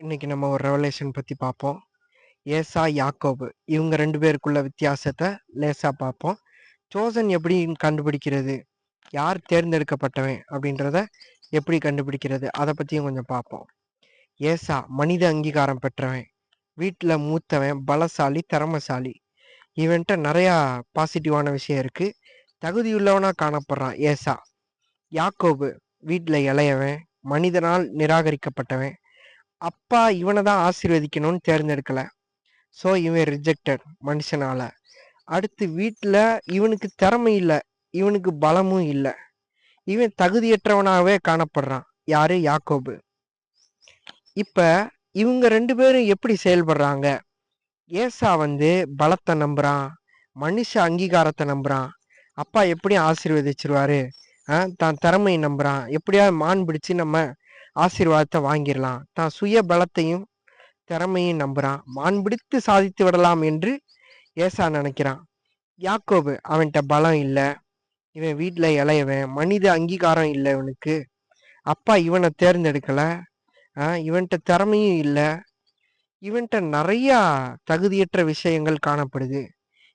இன்னைக்கு நம்ம ஒரு ரெவலேஷன் பத்தி பார்ப்போம். ஏசா, யாக்கோபு இவங்க ரெண்டு பேருக்குள்ள வித்தியாசத்தை லேசா பார்ப்போம். சோசன் எப்படி கண்டுபிடிக்கிறது? யார் தேர்ந்தெடுக்கப்பட்டவன்? அப்படின்றத எப்படி கண்டுபிடிக்கிறது? அதை பத்தியும் கொஞ்சம் பார்ப்போம். ஏசா மனித அங்கீகாரம் பெற்றவன். வீட்டில் மூத்தவன், பலசாலி, திறமசாலி இவன்ட்ட நிறையா பாசிட்டிவான விஷயம் இருக்கு. தகுதியுள்ளவனா காணப்படுறான் ஏசா. யாக்கோபு வீட்டில் இளையவன், மனிதனால் நிராகரிக்கப்பட்டவன். அப்பா இவனை தான் ஆசீர்வதிக்கணும்னு தேர்ந்தெடுக்கல. ஸோ இவன் ரிஜெக்டட் மனுஷனால. அடுத்து வீட்டில் இவனுக்கு திறமை இல்லை இவனுக்கு பலமும் இல்லை இவன் தகுதியற்றவனாகவே காணப்படுறான். யாரு? யாக்கோபு. இப்போ இவங்க ரெண்டு பேரும் எப்படி செயல்படுறாங்க? ஏசா வந்து பலத்தை நம்புறான். மனுஷ அங்கீகாரத்தை நம்புறான். அப்பா எப்படியும் ஆசீர்வதிச்சிருவாரு தான் திறமையை நம்புறான். எப்படியாவது மான் பிடிச்சு நம்ம ஆசீர்வாதத்தை வாங்கிடலாம் தான் சுய பலத்தையும், திறமையும் நம்புறான். மான் பிடித்து சாதித்து விடலாம் என்று ஏசா நினைக்கிறான் யாக்கோபு அவன்கிட்ட பலம் இல்லை இவன் வீட்டில் இளையவன். மனித அங்கீகாரம் இல்லை இவனுக்கு. அப்பா இவனை தேர்ந்தெடுக்கலை இவன்கிட்ட திறமையும் இல்லை இவன்கிட்ட நிறையா தகுதியற்ற விஷயங்கள் காணப்படுது.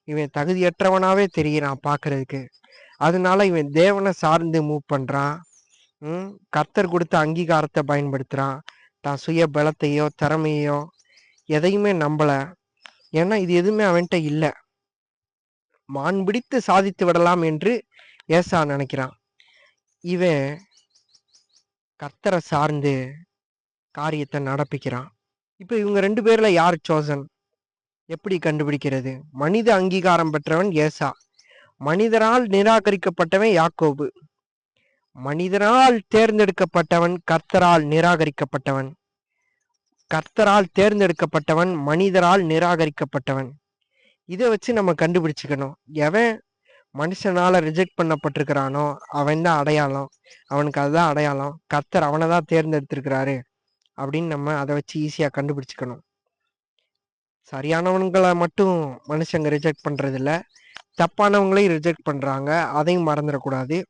இவன் தகுதியற்றவனாவே தெரியிறான் பார்க்கறதுக்கு. அதனால இவன் தேவனை சார்ந்து மூவ் பண்ணுறான் ம். கர்த்தர் கொடுத்த அங்கீகாரத்தை பயன்படுத்துகிறான் தான் சுய பலத்தையோ, திறமையோ எதையுமே நம்பலை ஏன்னா இது எதுவுமே அவன்கிட்ட இல்லை மான் பிடித்து சாதித்து விடலாம் என்று ஏசா நினைக்கிறான் இவன் கர்த்தரை சார்ந்து காரியத்தை நடப்பிக்கிறான். இப்போ இவங்க ரெண்டு பேர்ல யார் சோசன்? எப்படி கண்டுபிடிக்கிறது? மனித அங்கீகாரம் பெற்றவன் ஏசா. மனிதரால் நிராகரிக்கப்பட்டவன் யாக்கோபு. மனிதரால் தேர்ந்தெடுக்கப்பட்டவன் கர்த்தரால் நிராகரிக்கப்பட்டவன். கர்த்தரால் தேர்ந்தெடுக்கப்பட்டவன் மனிதரால் நிராகரிக்கப்பட்டவன். இதை வச்சு நம்ம கண்டுபிடிச்சுக்கணும். எவன் மனுஷனால ரிஜெக்ட் பண்ணப்பட்டிருக்கிறானோ, அவன் தான் அடையாளம். அவனுக்கு அதுதான் அடையாளம். கர்த்தர் அவனை தான் தேர்ந்தெடுத்திருக்கிறாரு. அப்படின்னு நம்ம அதை வச்சு ஈஸியா கண்டுபிடிச்சுக்கணும். சரியானவன்கள மட்டும் மனுஷங்க ரிஜெக்ட் பண்ணுறதில்ல தப்பானவங்களையும் ரிஜெக்ட் பண்றாங்க. அதையும் மறந்துடக்கூடாது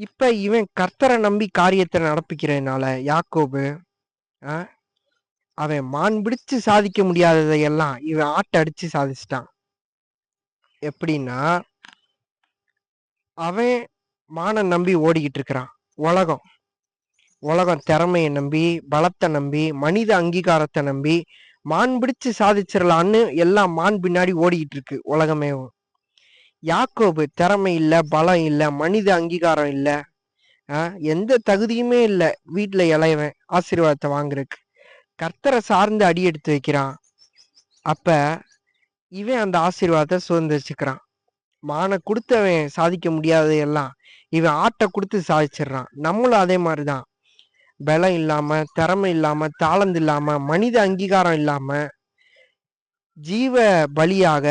இப்ப இவன் கர்த்தரை நம்பி காரியத்தை நடப்பிக்கிறதுனால யாக்கோபு, அவன் மான் பிடிச்சு சாதிக்க முடியாததை எல்லாம் இவன் ஆட்ட அடிச்சு சாதிச்சிட்டான் எப்படின்னா அவன் மானை நம்பி ஓடிக்கிட்டு இருக்கிறான். உலகம். உலகம் திறமையை நம்பி, பலத்தை நம்பி, மனித அங்கீகாரத்தை நம்பி, மான் பிடிச்சு சாதிச்சிடலான்னு எல்லாம் மான் பின்னாடி ஓடிக்கிட்டு இருக்கு உலகமேவும். யாக்கோபு திறமை இல்லை பலம் இல்லை மனித அங்கீகாரம் இல்லை எந்த தகுதியுமே இல்லை வீட்டில் இளையவன். ஆசீர்வாதத்தை வாங்குறதுக்கு. கர்த்தரை சார்ந்து அடி எடுத்து வைக்கிறான். அப்ப இவன் அந்த ஆசீர்வாதத்தை சுதந்திரிச்சுக்கிறான். மானை கொடுத்தவன் சாதிக்க முடியாததையெல்லாம் இவன் ஆட்டை கொடுத்து சாதிச்சிடுறான். நம்மளும் அதே மாதிரி தான். பலம் இல்லாம, திறமை இல்லாம, தாளந்து இல்லாம, மனித அங்கீகாரம் இல்லாம, ஜீவ பலியாக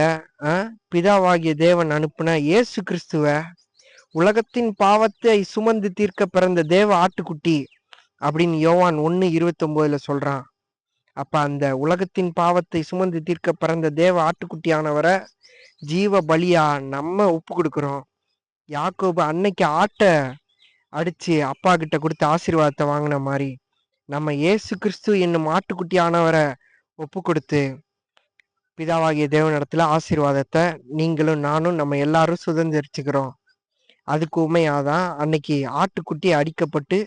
பிதாவாகிய தேவன் அனுப்பின இயேசு கிறிஸ்துவ உலகத்தின் பாவத்தை சுமந்து தீர்க்க பிறந்த தேவ ஆட்டுக்குட்டி அப்படின்னு யோவான் ஒன்று இருபத்தொம்போதுல சொல்கிறான் அப்போ அந்த உலகத்தின் பாவத்தை சுமந்து தீர்க்க பிறந்த தேவ ஆட்டுக்குட்டியானவரை ஜீவ பலியா நம்ம ஒப்பு கொடுக்குறோம். யாக்கோபு அன்னைக்கு ஆட்டை அடித்து அப்பா கிட்ட கொடுத்து ஆசீர்வாதத்தை வாங்கின மாதிரி நம்ம இயேசு கிறிஸ்து என்னும் ஆட்டுக்குட்டியானவரை ஒப்பு கொடுத்து பிதாவாகிய தேவனிடத்துல ஆசீர்வாதத்தை நீங்களும், நானும் நம்ம எல்லாரும் சுதந்திரிச்சுக்கிறோம். அதுக்கு உண்மையாதான் அன்னைக்கு ஆட்டுக்குட்டி அடிக்கப்பட்டு,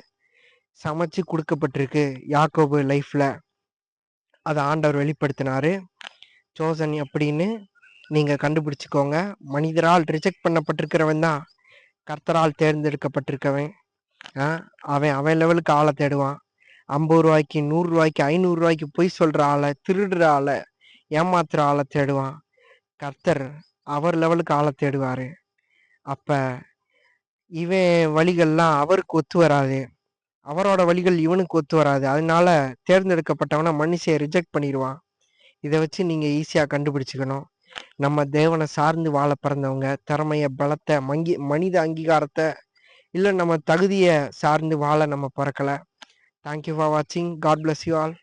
சமைச்சு கொடுக்கப்பட்டிருக்கு யாக்கோபு லைஃப்ல. அதை ஆண்டவர் வெளிப்படுத்தினாரு. சோசன் அப்படின்னு நீங்க கண்டுபிடிச்சுக்கோங்க. மனிதரால் ரிஜெக்ட் பண்ணப்பட்டிருக்கிறவன் தான் கர்த்தரால் தேர்ந்தெடுக்கப்பட்டிருக்கவன். அவன் அவன் லெவலுக்கு ஆளை தேடுவான். ரூ. 50க்கு, ரூ. 100க்கு, ரூ. 500க்கு பொய் சொல்ற ஆளை திருடுற ஆளை ஏமாத்துற ஆளை தேடுவான். கர்த்தர் அவர் லெவலுக்கு ஆளை தேடுவார் அப்போ இவன் வழிகள்லாம் அவருக்கு ஒத்து வராது. அவரோட வழிகள் இவனுக்கு ஒத்து வராது. அதனால தேர்ந்தெடுக்கப்பட்டவனை மனுஷன் ரிஜெக்ட் பண்ணிடுவான் இதை வச்சு நீங்கள் ஈஸியாக கண்டுபிடிச்சிக்கணும் நம்ம தேவனை சார்ந்து வாழ பிறந்தவங்க. திறமைய, பலத்தை மங்கி மனித அங்கீகாரத்தை இல்லை நம்ம தகுதியை சார்ந்து வாழ நம்ம பிறக்கலை தேங்க் யூ ஃபார் வாட்சிங். God bless you all.